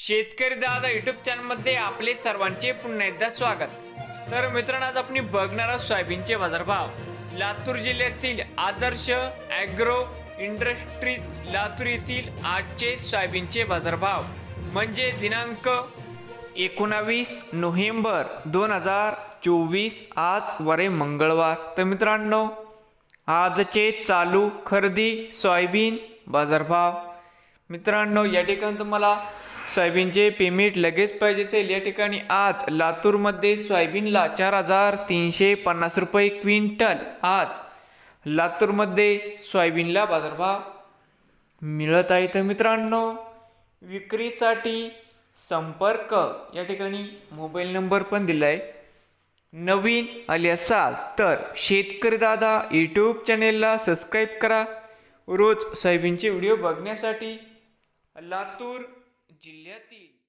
शेतकरी दादा युट्यूब चॅनलमध्ये आपले सर्वांचे पुन्हा एकदा स्वागत. तर मित्रांनो आज आपण बघणार आहोत सोयाबीनचे बाजारभाव. लातूर जिल्ह्यातील आदर्श ॲग्रो इंडस्ट्रीज लातूर येथील आजचे सोयाबीनचे बाजारभाव. म्हणजे दिनांक एकोणावीस नोव्हेंबर दोन हजार चोवीस आज वरे मंगळवार. तर मित्रांनो आजचे चालू खरेदी सोयाबीन बाजारभाव. मित्रांनो या ठिकाणी तुम्हाला सोयाबीनचे पेमेंट लगेच पाहिजे असेल. या ठिकाणी आज लातूरमध्ये सोयाबीनला चार हजार तीनशे पन्नास रुपये क्विंटल. आज लातूरमध्ये सोयाबीनला बाजारभाव मिळत आहे. तर मित्रांनो विक्रीसाठी संपर्क. या ठिकाणी मोबाईल नंबर पण दिला आहे नवीन आले असाल तर शेतकरी दादा यूट्यूब चॅनेलला सबस्क्राईब करा. रोज सोयाबीनचे व्हिडिओ बघण्यासाठी लातूर जिल्ह्यातील